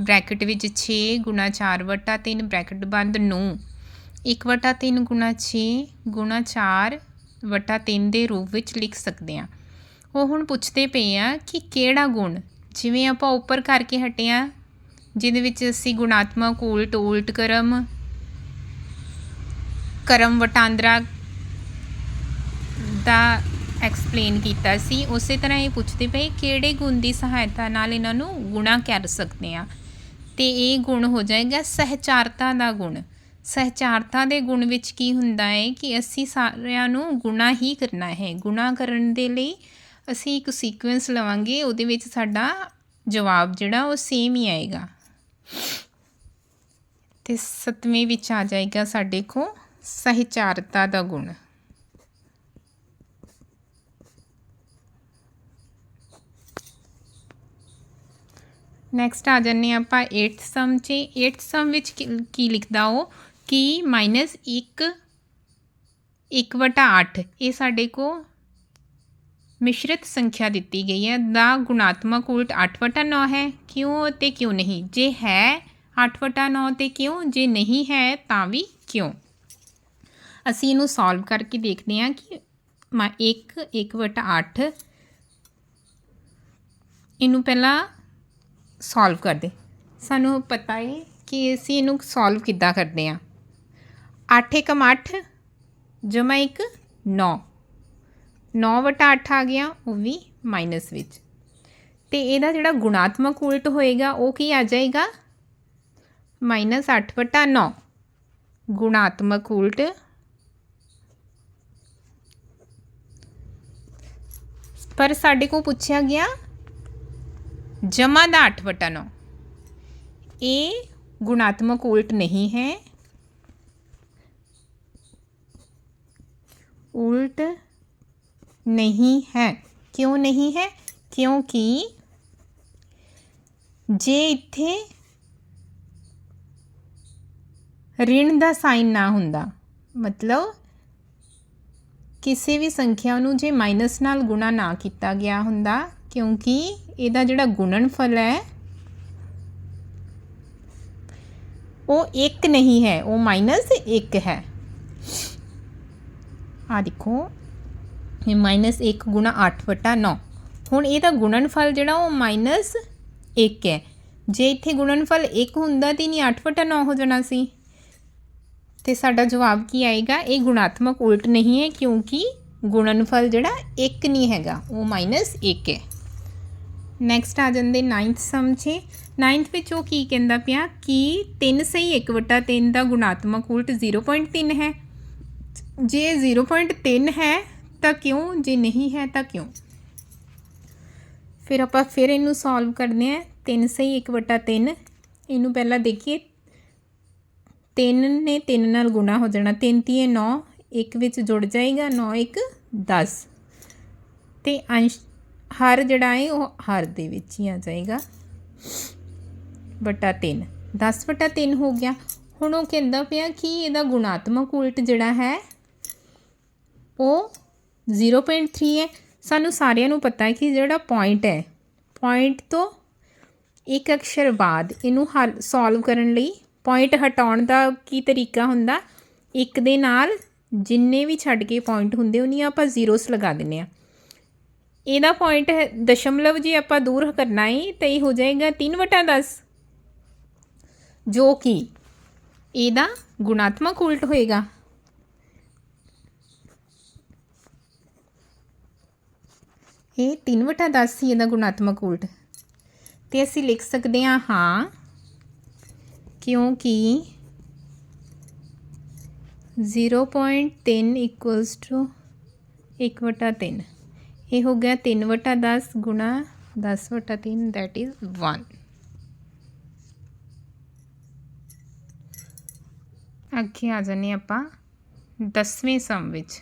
ਬ੍ਰੈਕਟ ਵਿੱਚ 6 ਗੁਣਾ 4/3 ਬ੍ਰੈਕਟ ਬੰਦ ਨੂੰ। 1/3 ਗੁਣਾ 6 ਗੁਣਾ 4/3 ਦੇ ਰੂਪ ਵਿੱਚ ਲਿਖ ਸਕਦੇ ਆ ਉਹ ਹੁਣ ਪੁੱਛਦੇ ਪਏ ਆ ਕਿ ਕਿਹੜਾ ਗੁਣ, ਜਿਵੇਂ ਆਪਾਂ ਉੱਪਰ ਕਰਕੇ ਹਟੇ ਆ ਜਿਹਦੇ ਵਿੱਚ ਅਸੀਂ ਗੁਣਾਤਮਕ ਉਲਟ ਉਲਟ ਕਰਮ ਕਰਮ ਵਟਾਂਦਰਾ ਦਾ ਐਕਸਪਲੇਨ ਕੀਤਾ ਸੀ, ਉਸੇ ਤਰ੍ਹਾਂ ਇਹ ਪੁੱਛਦੇ ਪਏ, ਕਿਹੜੇ ਗੁਣ ਦੀ ਸਹਾਇਤਾ ਨਾਲ ਇਹਨਾਂ ਨੂੰ ਗੁਣਾ ਕਰ ਸਕਦੇ ਆ ਤੇ ਇਹ ਗੁਣ ਹੋ ਜਾਏਗਾ ਸਹਿਚਾਰਤਾ ਦਾ ਗੁਣ। ਸਹਿਚਾਰਤਾ ਦੇ ਗੁਣ ਵਿੱਚ ਕੀ ਹੁੰਦਾ ਹੈ ਕਿ ਅਸੀਂ ਸਾਰਿਆਂ ਨੂੰ ਗੁਣਾ ਹੀ ਕਰਨਾ ਹੈ। ਗੁਣਾ ਕਰਨ ਦੇ ਲਈ ਅਸੀਂ ਇੱਕ ਸੀਕੁਐਂਸ ਲਵਾਂਗੇ, ਉਹਦੇ ਵਿੱਚ ਸਾਡਾ ਜਵਾਬ ਜਿਹੜਾ ਉਹ ਸੇਮ ਹੀ ਆਏਗਾ। ਤੇ ਸਤਵੇਂ ਵਿੱਚ ਆ ਜਾਏਗਾ ਸਾਡੇ ਕੋ ਸਹਿਚਾਰਤਾ ਦਾ ਗੁਣ। ਨੈਕਸਟ ਆ ਜੰਨੇ ਆਪਾਂ 8th ਸਮ 'ਚ। 8th ਸਮ ਵਿੱਚ ਕੀ- ਲਿਖਦਾ ਉਹ? ਕਿ -1 1/8 ਇਹ ਸਾਡੇ ਕੋ ਮਿਸ਼ਰਿਤ ਸੰਖਿਆ ਦਿੱਤੀ ਗਈ ਹੈ। ਦਾ ਗੁਣਾਤਮਕ ਉਲਟ 8/9 ਹੈ। ਕਿਉਂ ਤੇ ਕਿਉਂ ਨਹੀਂ? ਜੇ ਹੈ 8/9 ਤੇ ਕਿਉਂ? ਜੇ ਨਹੀਂ ਹੈ ਤਾਂ ਵੀ ਕਿਉਂ? ਅਸੀਂ ਇਹਨੂੰ ਸੋਲਵ ਕਰਕੇ ਦੇਖਦੇ ਹਾਂ ਕਿ 1 1/8 ਇਹਨੂੰ ਪਹਿਲਾਂ ਸੋਲਵ ਕਰਦੇ। ਸਾਨੂੰ ਪਤਾ ਹੈ ਕਿ ਅਸੀਂ ਇਹਨੂੰ ਸੋਲਵ ਕਿੱਦਾਂ ਕਰਦੇ ਹਾਂ 8 ਏਕਮ 8 ਜਮਾ 1 9 9 ਵਟਾ 8 ਆ ਗਿਆ, ਉਹ ਵੀ ਮਾਈਨਸ ਵਿੱਚ। ਤੇ ਇਹਦਾ ਜਿਹੜਾ ਗੁਣਾਤਮਕ ਉਲਟ ਹੋਏਗਾ, ਉਹ ਕੀ ਆ ਜਾਏਗਾ? ਮਾਈਨਸ 8 ਵਟਾ 9 ਗੁਣਾਤਮਕ ਉਲਟ। ਪਰ ਸਾਡੇ ਕੋਲ ਪੁੱਛਿਆ ਗਿਆ ਜਮਾ ਦਾ 8 ਵਟਾ 9 ਇਹ ਗੁਣਾਤਮਕ ਉਲਟ ਨਹੀਂ ਹੈ। ਉਲਟ ਨਹੀਂ ਹੈ। ਕਿਉਂ ਨਹੀਂ ਹੈ? ਕਿਉਂਕਿ ਜੇ ਇੱਥੇ ऋण ਦਾ ਸਾਈਨ ਨਾ ਹੁੰਦਾ, ਮਤਲਬ ਕਿਸੇ ਵੀ ਸੰਖਿਆ ਨੂੰ ਜੇ ਮਾਈਨਸ ਨਾਲ ਗੁਣਾ ਨਾ ਕੀਤਾ ਗਿਆ ਹੁੰਦਾ ਕਿਉਂਕਿ ਇਹਦਾ ਜਿਹੜਾ ਗੁਣਨਫਲ ਹੈ, ਉਹ 1 ਨਹੀਂ ਹੈ, ਉਹ ਮਾਈਨਸ 1 ਹੈ। ਆ ਦੇਖੋ, ਇਹ ਮਾਈਨਸ 1 ਗੁਣਾ 8 ਵਟਾ 9 ਹੁਣ ਇਹਦਾ ਗੁਣਨਫਲ ਜਿਹੜਾ, ਉਹ ਮਾਈਨਸ 1 ਹੈ। ਜੇ ਇੱਥੇ ਗੁਣਨਫਲ 1 ਹੁੰਦਾ ਤੇ ਨਹੀਂ 8 ਵਟਾ 9 ਹੋ ਜਾਣਾ ਸੀ। ਤੇ ਸਾਡਾ ਜਵਾਬ ਕੀ ਆਏਗਾ? ਇਹ ਗੁਣਾਤਮਕ ਉਲਟ ਨਹੀਂ ਹੈ, ਕਿਉਂਕਿ ਗੁਣਨਫਲ ਜਿਹੜਾ 1 ਨਹੀਂ ਹੈਗਾ, ਉਹ ਮਾਈਨਸ 1 ਹੈ। ਨੈਕਸਟ ਆ ਜਾਂਦੇ 9th ਸਮ 'ਚ 9th ਵਿੱਚ ਉਹ ਕੀ ਕਹਿੰਦਾ ਪਿਆ ਕਿ 3 ਸਹੀ 1 ਵਟਾ 3 ਦਾ ਗੁਣਾਤਮਕ ਉਲਟ 0.3 ਹੈ। ਜੇ 0.3 ਹੈ ਤਾਂ ਕਿਉਂ? ਜੇ ਨਹੀਂ ਹੈ ਤਾਂ ਕਿਉਂ? ਫਿਰ ਆਪਾਂ ਫਿਰ ਇਹਨੂੰ ਸੋਲਵ ਕਰਦੇ ਹਾਂ। 3 ਸਹੀ 1 ਵਟਾ 3 ਇਹਨੂੰ ਪਹਿਲਾਂ ਦੇਖੀਏ। 3 ਨੇ 3 ਨਾਲ ਗੁਣਾ ਹੋ ਜਾਣਾ। 3 ਤੀਏ 9 ਇੱਕ ਵਿੱਚ ਜੁੜ ਜਾਏਗਾ। 9 ਇੱਕ 10 ਤੇ ਅੰਸ਼ ਹਰ ਜਿਹੜਾ ਹੈ ਉਹ ਹਰ ਦੇ ਵਿੱਚ ਹੀ ਆ ਜਾਏਗਾ। ਬਟਾ 3 10 ਬਟਾ 3 ਹੋ ਗਿਆ। ਹੁਣ ਉਹ ਕਹਿੰਦਾ ਪਿਆ ਕਿ ਇਹਦਾ ਗੁਣਾਤਮਕ ਉਲਟ ਜਿਹੜਾ ਹੈ, ਉਹ 0.3 ਹੈ। ਸਾਨੂੰ ਸਾਰਿਆਂ ਨੂੰ ਪਤਾ ਹੈ ਕਿ ਜਿਹੜਾ ਪੁਆਇੰਟ ਹੈ ਪੁਆਇੰਟ ਤੋਂ ਇੱਕ ਅਕਸ਼ਰ ਬਾਅਦ ਇਹਨੂੰ ਹੱਲ ਸੋਲਵ ਕਰਨ ਲਈ ਪੁਆਇੰਟ ਹਟਾਉਣ ਦਾ ਕੀ ਤਰੀਕਾ ਹੁੰਦਾ? ਇੱਕ ਦੇ ਨਾਲ ਜਿੰਨੇ ਵੀ ਛੱਡ ਕੇ ਪੁਆਇੰਟ ਹੁੰਦੇ, ਉਹਨੀਆਂ ਆਪਾਂ ਜ਼ੀਰੋਸ ਲਗਾ ਦਿੰਨੇ ਆ ਇਹਦਾ ਪੁਆਇੰਟ ਦਸ਼ਮਲਵ ਜੇ ਆਪਾਂ ਦੂਰ ਕਰਨਾ ਹੈ ਤਾਂ ਇਹ ਹੋ ਜਾਏਗਾ 3/10 ਜੋ ਕਿ ਇਹਦਾ ਗੁਣਾਤਮਕ ਉਲਟ ਹੋਏਗਾ। ਇਹ 3/10 ਸੀ, ਇਹਦਾ ਗੁਣਾਤਮਕ ਉਲਟ। ਤੇ ਅਸੀਂ ਲਿਖ ਸਕਦੇ ਹਾਂ ਹਾਂ, ਕਿਉਂਕਿ 0.3 ਇਕੁਅਲਸ ਟੂ 1/3 ਇਹ ਹੋ ਗਿਆ 3/10 ਗੁਣਾ 10/3 that is 1 ਅੱਗੇ ਆ ਜਾਂਦੇ ਆਪਾਂ 10ਵੇਂ ਸਮ ਵਿੱਚ।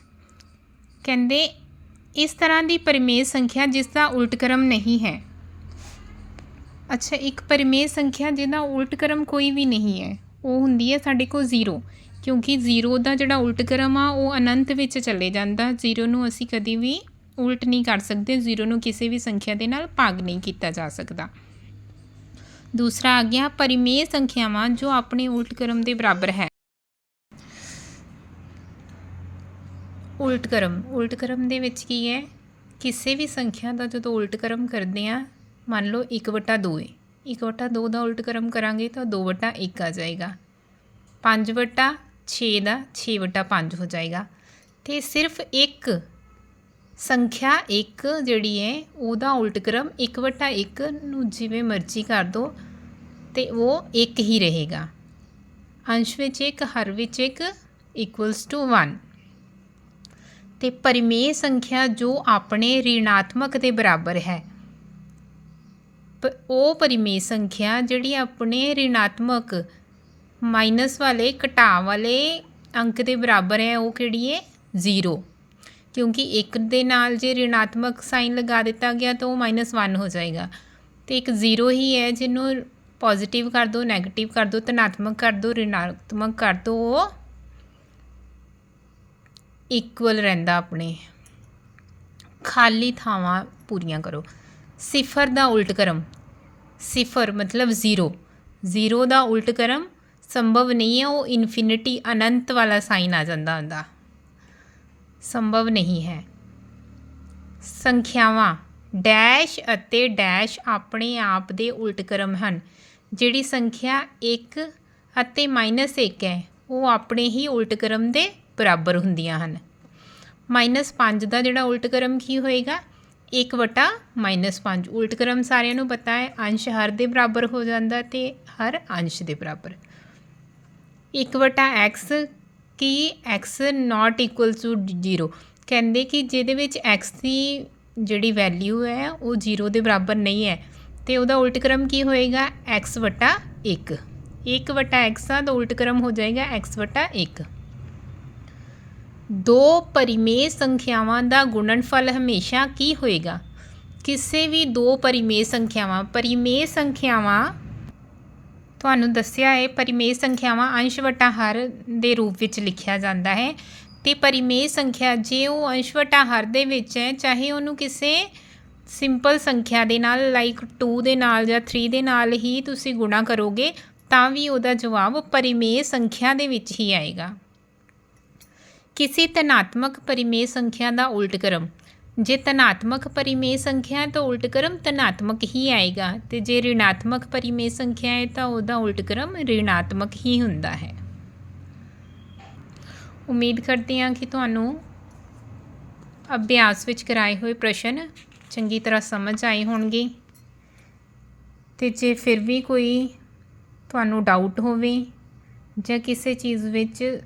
ਕਹਿੰਦੇ, ਇਸ ਤਰ੍ਹਾਂ ਦੀ ਪਰਿਮੇਯ ਸੰਖਿਆ ਜਿਸ ਦਾ ਉਲਟ ਕ੍ਰਮ ਨਹੀਂ ਹੈ। ਅੱਛਾ, ਇੱਕ ਪਰਿਮੇਯ ਸੰਖਿਆ ਜਿਹਦਾ ਉਲਟ ਕ੍ਰਮ ਕੋਈ ਵੀ ਨਹੀਂ ਹੈ, ਉਹ ਹੁੰਦੀ ਹੈ ਸਾਡੇ ਕੋਲ 0 ਕਿਉਂਕਿ 0 ਦਾ ਜਿਹੜਾ ਉਲਟ ਕ੍ਰਮ ਆ, ਉਹ ਅਨੰਤ ਵਿੱਚ ਚਲੇ ਜਾਂਦਾ 0 ਨੂੰ ਅਸੀਂ ਕਦੀ ਵੀ ਉਲਟ ਨਹੀਂ ਕਰ ਸਕਦੇ, ਜ਼ੀਰੋ ਨੂੰ ਕਿਸੇ ਵੀ ਸੰਖਿਆ ਦੇ ਨਾਲ ਭਾਗ ਨਹੀਂ ਕੀਤਾ ਜਾ ਸਕਦਾ। ਦੂਸਰਾ ਆ ਗਿਆ, ਪਰਿਮੇਯ ਸੰਖਿਆਵਾਂ ਜੋ ਆਪਣੇ ਉਲਟ ਕ੍ਰਮ ਦੇ ਬਰਾਬਰ ਹੈ। ਉਲਟ ਕ੍ਰਮ ਉਲਟ ਕ੍ਰਮ ਦੇ ਵਿੱਚ ਕੀ ਹੈ? ਕਿਸੇ ਵੀ ਸੰਖਿਆ ਦਾ ਜਦੋਂ ਉਲਟ ਕ੍ਰਮ ਕਰਦੇ ਆ ਮੰਨ ਲਓ 1/2 ਹੈ 1/2 ਦਾ ਉਲਟ ਕ੍ਰਮ ਕਰਾਂਗੇ ਤਾਂ 2/1 ਆ ਜਾਏਗਾ। 5/6 ਦਾ 6/5 ਹੋ ਜਾਏਗਾ। ਤੇ ਸਿਰਫ ਇੱਕ ਸੰਖਿਆ 1 ਜਿਹੜੀ ਹੈ, ਉਹਦਾ ਉਲਟ ਕ੍ਰਮ 1/1 ਨੂੰ ਜਿਵੇਂ ਮਰਜ਼ੀ ਕਰ ਦੋ ਤੇ ਉਹ ਇੱਕ ਹੀ ਰਹੇਗਾ। ਅੰਸ਼ ਵਿੱਚ ਇੱਕ, ਹਰ ਵਿੱਚ ਇੱਕ ਇਕੁਅਲਸ ਟੂ 1 ਤੇ ਪਰਿਮੇਯ ਸੰਖਿਆ ਜੋ ਆਪਣੇ ઋਣਾਤਮਕ ਦੇ ਬਰਾਬਰ ਹੈ। ਪ- ਉਹ ਪਰਿਮੇਯ ਸੰਖਿਆ ਜਿਹੜੀ ਆਪਣੇ ઋਣਾਤਮਕ ਮਾਈਨਸ ਵਾਲੇ ਘਟਾ ਵਾਲੇ ਅੰਕ ਦੇ ਬਰਾਬਰ ਹੈ, ਉਹ ਕਿਹੜੀ ਹੈ? 0 ਕਿਉਂਕਿ ਇੱਕ ਦੇ ਨਾਲ ਜੇ ಋಣਾਤਮਕ ਸਾਈਨ ਲਗਾ ਦਿੱਤਾ ਗਿਆ ਤਾਂ ਉਹ -1 ਹੋ ਜਾਏਗਾ। ਤੇ ਇੱਕ ਜ਼ੀਰੋ ਹੀ ਹੈ, ਜਿਹਨੂੰ ਪੋਜ਼ਿਟਿਵ ਕਰ ਦੋ 네ਗੇਟਿਵ ਕਰ ਦੋ, ਧਨਾਤਮਕ ਕਰ ਦੋ ಋಣਾਤਮਕ ਕਰ ਦੋ, ਉਹ ਇਕੁਅਲ ਰਹਿੰਦਾ ਆਪਣੇ। ਖਾਲੀ ਥਾਵਾਂ ਪੂਰੀਆਂ ਕਰੋ। ਸਿਫਰ ਦਾ ਉਲਟ ਕਰਮ। ਸਿਫਰ ਮਤਲਬ 0 0 ਦਾ ਉਲਟ ਕਰਮ ਸੰਭਵ ਨਹੀਂ ਹੈ, ਉਹ ਇਨਫਿਨਿਟੀ ਅਨੰਤ ਵਾਲਾ ਸਾਈਨ ਆ ਜਾਂਦਾ ਹੁੰਦਾ ਸੰਭਵ ਨਹੀਂ ਹੈ। ਸੰਖਿਆਵਾਂ ਡੈਸ਼ ਅਤੇ ਡੈਸ਼ ਆਪਣੇ ਆਪ ਦੇ ਉਲਟ ਕਰਮ ਹਨ। ਜਿਹੜੀ ਸੰਖਿਆ 1 ਅਤੇ -1 ਹੈ, ਉਹ ਆਪਣੇ ਹੀ ਉਲਟ ਕਰਮ ਦੇ ਬਰਾਬਰ ਹੁੰਦੀਆਂ ਹਨ। -5 ਦਾ ਜਿਹੜਾ ਉਲਟ ਕਰਮ ਕੀ ਹੋਏਗਾ? 1 ਵਟਾ ਮਾਈਨਸ 5 ਉਲਟ ਕ੍ਰਮ ਸਾਰਿਆਂ ਨੂੰ ਪਤਾ ਹੈ, ਅੰਸ਼ ਹਰ ਦੇ ਬਰਾਬਰ ਹੋ ਜਾਂਦਾ ਤੇ ਹਰ ਅੰਸ਼ ਦੇ ਬਰਾਬਰ। 1 ਵਟਾ x ਕਿ x ਨਾਟ ਇਕੁਅਲ ਟੂ 0 ਕਹਿੰਦੇ ਕਿ ਜਿਹਦੇ ਵਿੱਚ x ਦੀ ਜਿਹੜੀ ਵੈਲਿਊ ਹੈ, ਉਹ 0 ਦੇ ਬਰਾਬਰ ਨਹੀਂ ਹੈ, ਤੇ ਉਹਦਾ ਉਲਟ ਕ੍ਰਮ ਕੀ ਹੋਏਗਾ? x ਵਟਾ 1 1 ਵਟਾ x ਆ, ਤਾਂ ਉਲਟ ਕ੍ਰਮ ਹੋ ਜਾਏਗਾ x ਵਟਾ 1 ਦੋ ਪਰਿਮੇਯ ਸੰਖਿਆਵਾਂ ਦਾ ਗੁਣਨਫਲ ਹਮੇਸ਼ਾ ਕੀ ਹੋਏਗਾ? ਕਿਸੇ ਵੀ ਦੋ ਪਰਿਮੇਯ ਸੰਖਿਆਵਾਂ ਪਰਿਮੇਯ ਸੰਖਿਆਵਾਂ ਤੁਹਾਨੂੰ ਦੱਸਿਆ ਹੈ, ਪਰਿਮੇਯ ਸੰਖਿਆਵਾਂ ਅੰਸ਼ ਵਟਾ ਹਰ ਦੇ ਰੂਪ ਵਿੱਚ ਲਿਖਿਆ ਜਾਂਦਾ ਹੈ। ਤੇ ਪਰਿਮੇਯ ਸੰਖਿਆ ਜੇ ਉਹ ਅੰਸ਼ ਵਟਾ ਹਰ ਦੇ ਵਿੱਚ ਹੈ, ਚਾਹੇ ਉਹਨੂੰ ਕਿਸੇ ਸਿੰਪਲ ਸੰਖਿਆ ਦੇ ਨਾਲ ਲਾਈਕ 2 ਦੇ ਨਾਲ ਜਾਂ 3 ਦੇ ਨਾਲ ਹੀ ਤੁਸੀਂ ਗੁਣਾ ਕਰੋਗੇ, ਤਾਂ ਵੀ ਉਹਦਾ ਜਵਾਬ ਪਰਿਮੇਯ ਸੰਖਿਆ ਦੇ ਵਿੱਚ ਹੀ ਆਏਗਾ। ਕਿਸੇ ਧਨਾਤਮਕ ਪਰਿਮੇਯ ਸੰਖਿਆ ਦਾ ਉਲਟ ਕਰਮ। ਜੇ ਧਨਾਤਮਕ ਪਰਿਮੇय ਸੰਖਿਆ ਤਾਂ ਉਲਟ ਕ੍ਰਮ ਧਨਾਤਮਕ ਹੀ ਆਏਗਾ ਤੇ ਜੇ ಋಣਾਤਮਕ ਪਰਿਮੇय ਸੰਖਿਆ ਹੈ ਤਾਂ ਉਹਦਾ ਉਲਟ ਕ੍ਰਮ ಋಣਾਤਮਕ ਹੀ ਹੁੰਦਾ ਹੈ। ਉਮੀਦ ਕਰਦੇ ਹਾਂ ਕਿ ਤੁਹਾਨੂੰ ਅਭਿਆਸ ਵਿੱਚ ਕਰਾਏ ਹੋਏ ਪ੍ਰਸ਼ਨ ਚੰਗੀ ਤਰ੍ਹਾਂ ਸਮਝ ਆਏ ਹੋਣਗੇ ਤੇ ਜੇ ਫਿਰ ਵੀ ਕੋਈ ਤੁਹਾਨੂੰ ਡਾਊਟ ਹੋਵੇ ਜਾਂ ਕਿਸੇ ਚੀਜ਼ ਵਿੱਚ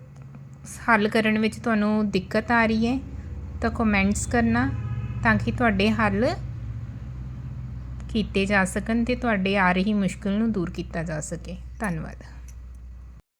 ਹੱਲ ਕਰਨ ਵਿੱਚ ਤੁਹਾਨੂੰ ਦਿੱਕਤ ਆ ਰਹੀ ਹੈ ਤਾਂ ਕਮੈਂਟਸ ਕਰਨਾ ਤਾਂ ਕਿ ਤੁਹਾਡੇ ਹੱਲ ਕੀਤੇ ਜਾ ਸਕਣ ਤੇ ਤੁਹਾਡੇ ਆ ਰਹੀ ਮੁਸ਼ਕਲ ਨੂੰ ਦੂਰ ਕੀਤਾ ਜਾ ਸਕੇ। ਧੰਨਵਾਦ।